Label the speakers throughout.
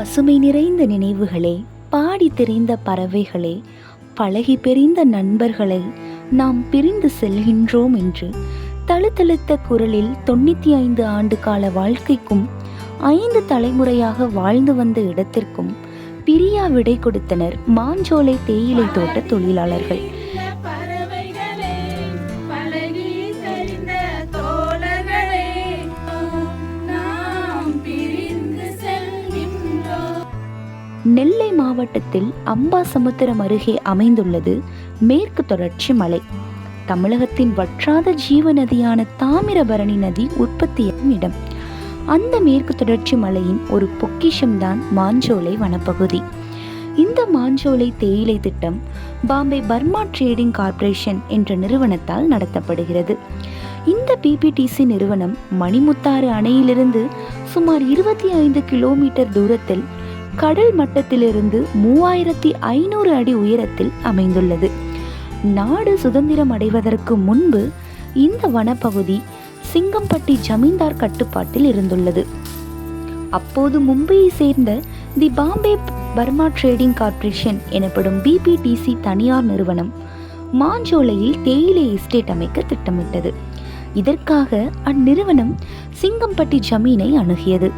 Speaker 1: பசுமை நிறைந்த நினைவுகளே பாடி தெரிந்த பறவைகளே பழகி பெறிந்த நண்பர்களை நாம் பிரிந்து செல்கின்றோம் என்று தழுத்தழுத்த குரலில் தொண்ணூற்றி ஐந்து ஆண்டு கால வாழ்க்கைக்கும் ஐந்து தலைமுறையாக வாழ்ந்து வந்த இடத்திற்கும் பிரியா விடை கொடுத்தனர் மாஞ்சோலை தேயிலை தோட்ட தொழிலாளர்கள். நெல்லை மாவட்டத்தில் அம்பாசமுத்திரம் அருகே அமைந்துள்ளது மேற்கு தொடர்ச்சி மலை. தமிழகத்தின் வற்றாத ஜீவ நதியான தாமிரபரணி நதி உற்பத்தியாகும் இடம். அந்த மேற்கு தொடர்ச்சி மலையின் ஒரு பொக்கிஷம்தான் மாஞ்சோலை வனப்பகுதி. இந்த மாஞ்சோலை தேயிலை திட்டம் பாம்பே பர்மா ட்ரேடிங் கார்ப்பரேஷன் என்ற நிறுவனத்தால் நடத்தப்படுகிறது. இந்த பிபிடிசி நிறுவனம் மணிமுத்தாறு அணையிலிருந்து சுமார் இருபத்தி ஐந்து கிலோமீட்டர் தூரத்தில் கடல் மட்டத்திலிருந்து மூவாயிரத்தி ஐநூறு அடி உயரத்தில் அமைந்துள்ளது. நாடு சுதந்திரம் அடைவதற்கு முன்பு இந்த வனப்பகுதி சிங்கம்பட்டி ஜமீன்தார் கட்டுப்பாட்டில் இருந்துள்ளது. அப்போது மும்பையை சேர்ந்த the Bombay Burma trading corporation எனப்படும் பிபிடிசி தனியார் நிறுவனம் மாஞ்சோலையில் தேயிலை எஸ்டேட் அமைக்க திட்டமிட்டது. இதற்காக அந்நிறுவனம் சிங்கம்பட்டி ஜமீனை அணுகியது.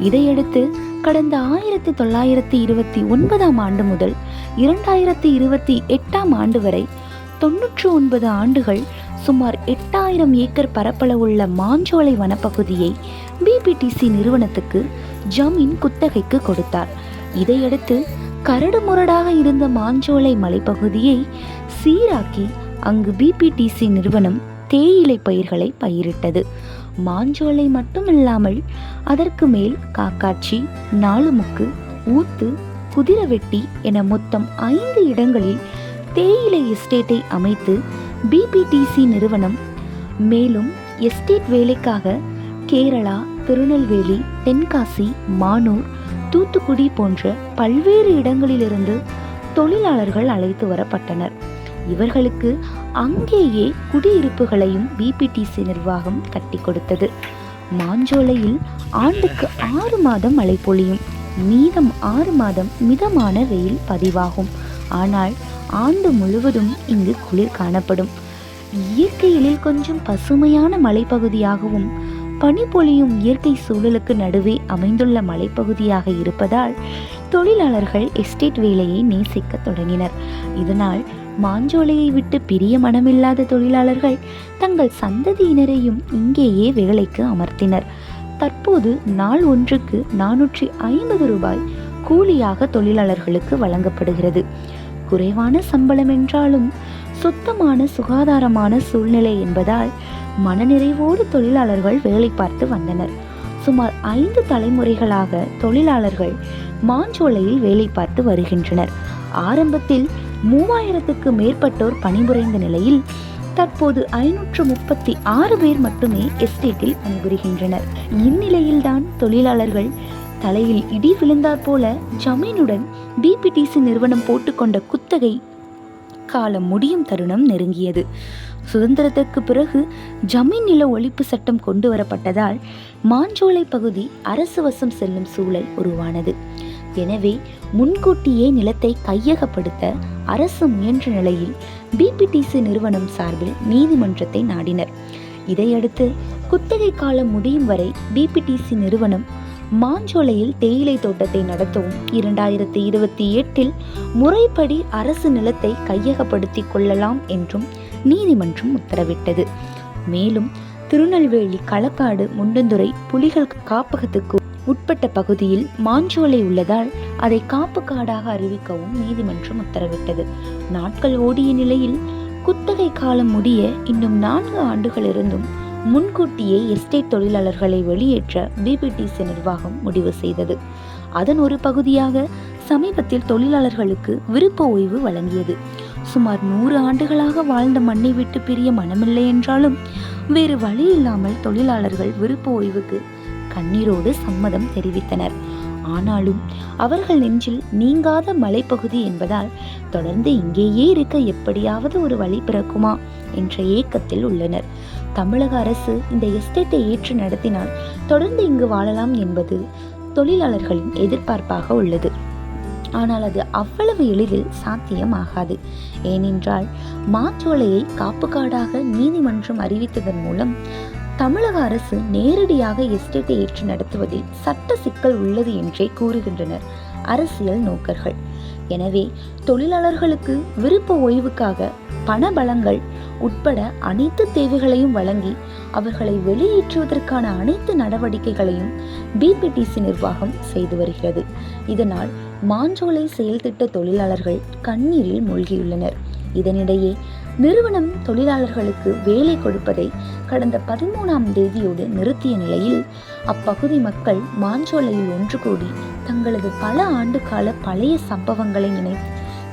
Speaker 1: இதையடுத்து கடந்த ஆயிரத்தி தொள்ளாயிரத்தி இருபத்தி ஒன்பதாம் ஆண்டு முதல் இரண்டாயிரத்தி இருபத்தி எட்டாம் ஆண்டு வரை தொன்னூற்று ஒன்பது ஆண்டுகள் சுமார் எட்டாயிரம் ஏக்கர் பரப்பளவுள்ள மாஞ்சோலை வனப்பகுதியை பிபிடிசி நிறுவனத்துக்கு ஜமீன் குத்தகைக்கு கொடுத்தார். இதையடுத்து கரடு முரடாக இருந்த மாஞ்சோலை மலைப்பகுதியை சீராக்கி அங்கு பிபிடிசி நிறுவனம் தேயிலை பயிர்களை பயிரிட்டது. மாஞ்சோலை மட்டுமில்லாமல் அதற்கு மேல் காக்காட்சி நாலுமுக்கு ஊத்து குதிரவெட்டி என மொத்தம் ஐந்து இடங்களில் தேயிலை எஸ்டேட்டை அமைத்து பிபிடிசி நிறுவனம் மேலும் எஸ்டேட் வேலைக்காக கேரளா திருநெல்வேலி தென்காசி மானூர் தூத்துக்குடி போன்ற பல்வேறு இடங்களிலிருந்து தொழிலாளர்கள் அழைத்து வரப்பட்டனர். இவர்களுக்கு அங்கேயே குடியிருப்புகளையும் பிபிடிசி நிர்வாகம் கட்டி கொடுத்தது. மாஞ்சோலையில் ஆண்டுக்கு ஆறு மாதம் மழை பொழியும். மீதம் ஆறு மாதம் மிதமான வெயில் பதிவாகும். ஆனால் ஆண்டு முழுவதும் இங்கு குளிர் காணப்படும். இயற்கையிலில் கொஞ்சம் பசுமையான மலைப்பகுதியாகவும் பனி பொழியும் இயற்கை சூழலுக்கு நடுவே அமைந்துள்ள மலைப்பகுதியாக இருப்பதால் தொழிலாளர்கள் எஸ்டேட் வேலையை நேசிக்க தொடங்கினர். இதனால் மாஞ்சோலையை விட்டு பிரிய மனமில்லாத தொழிலாளர்கள் தங்கள் சந்ததியினரையும் இங்கேயே வேலைக்கு அமர்த்தினர். தற்போது நாள் ஒன்றுக்கு நானூற்றி ஐம்பது ரூபாய் கூலியாக தொழிலாளர்களுக்கு வழங்கப்படுகிறது. குறைவான சம்பளம் என்றாலும் சுத்தமான சுகாதாரமான சூழ்நிலை என்பதால் மனநிறைவோடு தொழிலாளர்கள் வேலை பார்த்து வந்தனர். சுமார் ஐந்து தலைமுறைகளாக தொழிலாளர்கள் மாஞ்சோலையில் வேலை பார்த்து வருகின்றனர். ஆரம்பத்தில் மூவாயிரத்துக்கு மேற்பட்டோர் பணிபுரிந்த நிலையில் தற்போது ஐநூற்று முப்பத்தி ஆறு பேர் மட்டுமே எஸ்டேட்டில் பணிபுரிகின்றனர். இந்நிலையில்தான் தொழிலாளர்கள் தலையில் இடி விழுந்தாற் போல ஜமீனுடன் பிபிடிசி நிறுவனம் போட்டுக்கொண்ட குத்தகை காலம் முடியும் தருணம் நெருங்கியது. சுதந்திரத்திற்கு பிறகு ஜமீன் நில ஒழிப்பு சட்டம் கொண்டு வரப்பட்டதால் மாஞ்சோலை பகுதி அரசு வசம் செல்லும் சூழல் உருவானது. எனவே முன்கூட்டியே நிலத்தை கையகப்படுத்த அரசு முயன்ற நிலையில் பிபிடிசி நிறுவனம் சார்பில் நீதிமன்றத்தை நாடினர். இதையடுத்து குத்தகை காலம் முடியும் வரை பிபிடிசி நிறுவனம் மாஞ்சோலையில் தேயிலை தோட்டத்தை நடத்தவும் இரண்டாயிரத்தி இருபத்தி எட்டில் முறைப்படி அரசு நிலத்தை கையகப்படுத்தி கொள்ளலாம் என்றும் நீதிமன்றம் உத்தரவிட்டது. மேலும் திருநெல்வேலி களக்காடு முண்டந்துறை புலிகள் காப்பகத்துக்கு உட்பட்ட பகுதியில் மாஞ்சோலை உள்ளதால் அதை காப்பு காடாக அறிவிக்கவும் நீதிமன்றம் உத்தரவிட்டது. நாட்கள் ஓடிய நிலையில் குத்தகை காலம் முடிய இன்னும் நான்கு ஆண்டுகள் இருந்தும் முன்கூட்டியே எஸ்டேட் தொழிலாளர்களை வெளியேற்ற பிபிடிசி நிர்வாகம் முடிவு செய்தது. அதன் ஒரு பகுதியாக சமீபத்தில் தொழிலாளர்களுக்கு விருப்ப ஓய்வு வழங்கியது. சுமார் நூறு ஆண்டுகளாக வாழ்ந்த மண்ணை விட்டு பிரிய மனமில்லை என்றாலும் வேறு வழி இல்லாமல் தொழிலாளர்கள் விருப்ப ஓய்வுக்கு கண்ணீரோடு சம்மதம் தெரிவித்தனர். ஆனாலும் அவர்கள் நெஞ்சில் நீங்காத மலைப்பகுதி என்பதால் தொடர்ந்து இங்கேயே இருக்க எப்படியாவது ஒரு வழி பிறக்குமா என்ற ஏக்கத்தில் உள்ளனர். தமிழக அரசு இந்த எஸ்டேட்டை ஏற்று நடத்தினால் தொடர்ந்து இங்கு வாழலாம் என்பது தொழிலாளர்களின் எதிர்பார்ப்பாக உள்ளது. ஆனால் அது அவ்வளவு எளிதில் சாத்தியமாகாது. ஏனென்றால் மாச்சோலையை காப்புக்காடாக நீதிமன்றம் அறிவித்ததன் மூலம் தமிழக அரசு நேரடியாக எஸ்டேட்டை ஏற்று நடத்துவதில் சட்ட சிக்கல் உள்ளது என்றே கூறுகின்றனர் அரசியல் நோக்கர்கள். எனவே தொழிலாளர்களுக்கு விருப்ப ஓய்வுக்காக பண பலங்கள் உட்பட அனைத்து தேவைகளையும் வழங்கி அவர்களை வெளியேற்றுவதற்கான அனைத்து நடவடிக்கைகளையும் பிபிடிசி நிர்வாகம் செய்து வருகிறது. இதனால் மாஞ்சோலை செயல்திட்ட தொழிலாளர்கள் கண்ணீரில் மூழ்கியுள்ளனர். இதனிடையே நிறுவனம் தொழிலாளர்களுக்கு வேலை கொடுப்பதை கடந்த பதிமூணாம் தேதியோடு நிறுத்திய நிலையில் அப்பகுதி மக்கள் மாஞ்சோலையில் ஒன்று கூடி தங்களது பல ஆண்டு கால பழைய சம்பவங்களை நினை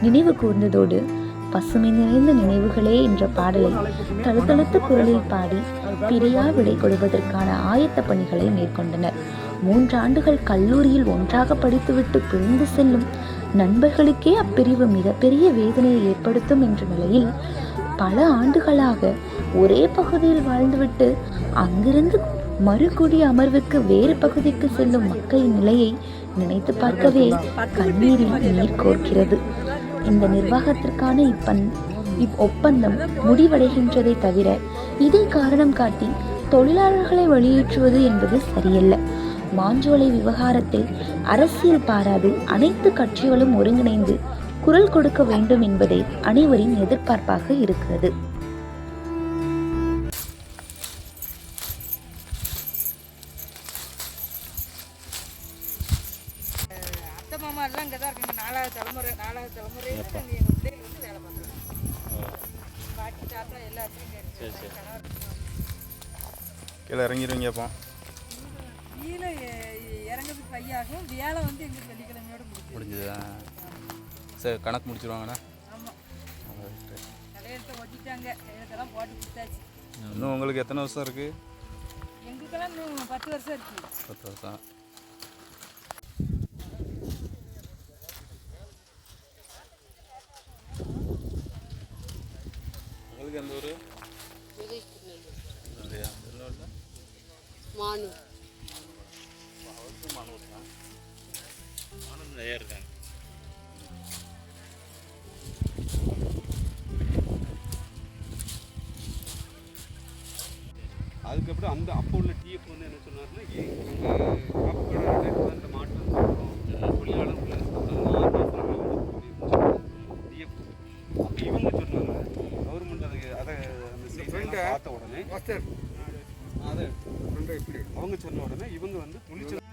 Speaker 1: நினைவு கூர்ந்ததோடு பசுமை நிறைந்த நினைவுகளே என்ற பாடலை தழுத்தழுத்த குரலில் பாடி பிரியா விடை கொடுப்பதற்கான ஆயத்த பணிகளை மேற்கொண்டனர். மூன்று ஆண்டுகள் கல்லூரியில் ஒன்றாக படித்துவிட்டு பிரிந்து செல்லும் நண்பர்களுக்கே அப்பிரிவு மிகப்பெரிய வேதனையை ஏற்படுத்தும் என்ற நிலையில் பல ஆண்டுகளாக ஒரே பகுதியில் வாழ்ந்துவிட்டு அங்கிருந்து மறுகுடி அமர்வுக்கு வேறு பகுதிக்கு செல்லும் மக்களின் நிலையை நினைத்து பார்க்கவே கண்ணீரில் நீர் கோர்க்கிறது. இந்த நிர்வாகத்திற்கான இப்பந் இப் ஒப்பந்தம் முடிவடைகின்றதை தவிர இதை காரணம் காட்டி தொழிலாளர்களை வெளியேற்றுவது என்பது சரியல்ல. மாஞ்சோலை விவகாரத்தில் அரசியல் பாராது அனைத்து கட்சிகளும் ஒருங்கிணைந்து குரல் கொடுக்க வேண்டும் என்பதே அனைவரின் எதிர்பார்ப்பாக இருக்கிறது.
Speaker 2: கீழே இறங்கிடுவீங்க அப்போ.
Speaker 3: கீழே இறங்குறதுக்கு கையாகும் வேலை வந்து எங்களுக்கு வெள்ளிக்கிழமையோட முடிஞ்சு
Speaker 2: முடிஞ்சதா? சரி கணக்கு முடிச்சிருவாங்கண்ணா இன்னும் உங்களுக்கு எத்தனை வருஷம் இருக்குது
Speaker 3: எங்களுக்கெல்லாம் பத்து வருஷம் இருக்குது
Speaker 2: பத்து வருஷம். உங்களுக்கு எந்த ஊர்? அப்படியா? திருநெல்வேலியில்
Speaker 4: மானு
Speaker 2: நிறைய இருக்காங்க.
Speaker 5: அதுக்கப்புறம் அந்த அப்போ உள்ள டிஎஃப் வந்து என்ன சொன்னார்னா காப்பீடு அந்த மாற்றம் தொழிலாளர் டிஎஃப் இவங்க சொன்னாங்க. கவர்மெண்ட் அதுக்கு அதை அந்த செய்தியை பார்த்த உடனே அதை அவங்க சொன்ன உடனே இவங்க வந்து துணிச்சல்